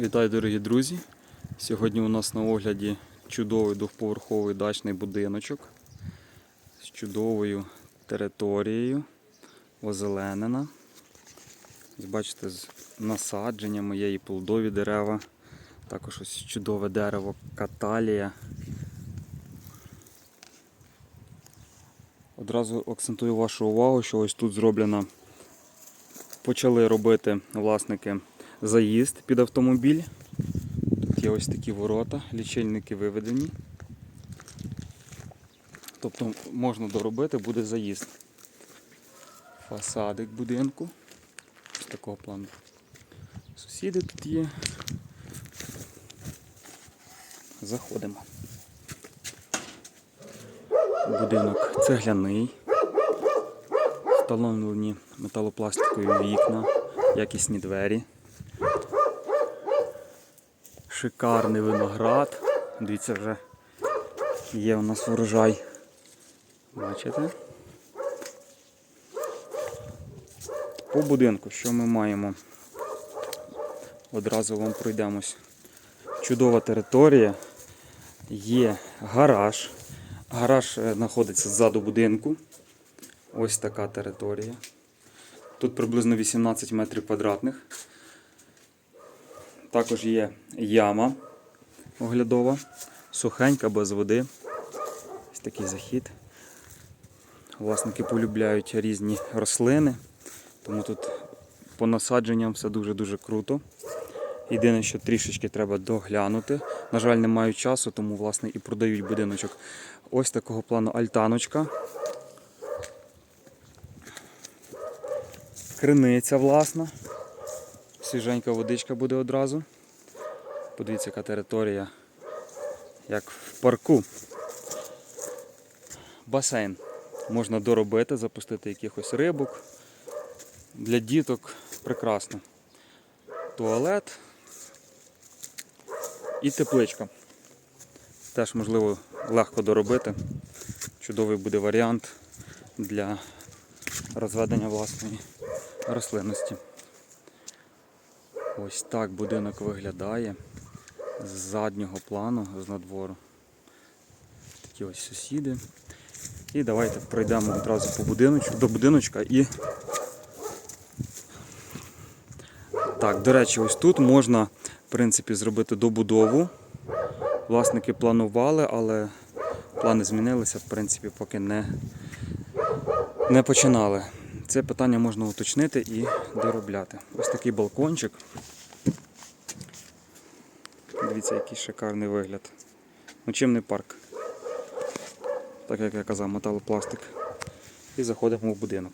Вітаю, дорогі друзі! Сьогодні у нас на огляді чудовий двохповерховий дачний будиночок з чудовою територією, озеленена. Бачите, з насадженнями є і плодові дерева, також ось чудове дерево каталія. Одразу акцентую вашу увагу, що ось тут зроблена почали робити власники заїзд під автомобіль. Тут є ось такі ворота, лічильники виведені. Тобто можна доробити, буде заїзд. Фасадик будинку. Ось такого плану. Сусіди тут є. Заходимо. Будинок цегляний. Встановлені металопластикові вікна, якісні двері. Шикарний виноград. Дивіться, вже є у нас врожай. Бачите? По будинку, що ми маємо? Одразу вам пройдемось. Чудова територія. Є гараж. Гараж е, знаходиться ззаду будинку. Ось така територія. Тут приблизно 18 метрів квадратних. Також є яма оглядова, сухенька, без води. Ось такий захід. Власники полюбляють різні рослини, тому тут по насадженням все дуже-дуже круто. Єдине, що трішечки треба доглянути. На жаль, не маю часу, тому власне і продають будиночок. Ось такого плану альтаночка. Криниця власна. Свіженька водичка буде одразу. Подивіться, яка територія, як в парку. Басейн. Можна доробити, запустити якихось рибок. Для діток прекрасно. Туалет і тепличка. Теж можливо легко доробити. Чудовий буде варіант для розведення власної рослинності. Ось так будинок виглядає з заднього плану, з надвору. Такі ось сусіди. І давайте пройдемо одразу по будиночку, до будиночка і. Так, до речі, ось тут можна, в принципі, зробити добудову. Власники планували, але плани змінилися, в принципі, поки не, не починали. Це питання можна уточнити і доробляти. Ось такий балкончик. Дивіться, який шикарний вигляд. Ну чим не парк. Так як я казав, металопластик. І заходимо в будинок.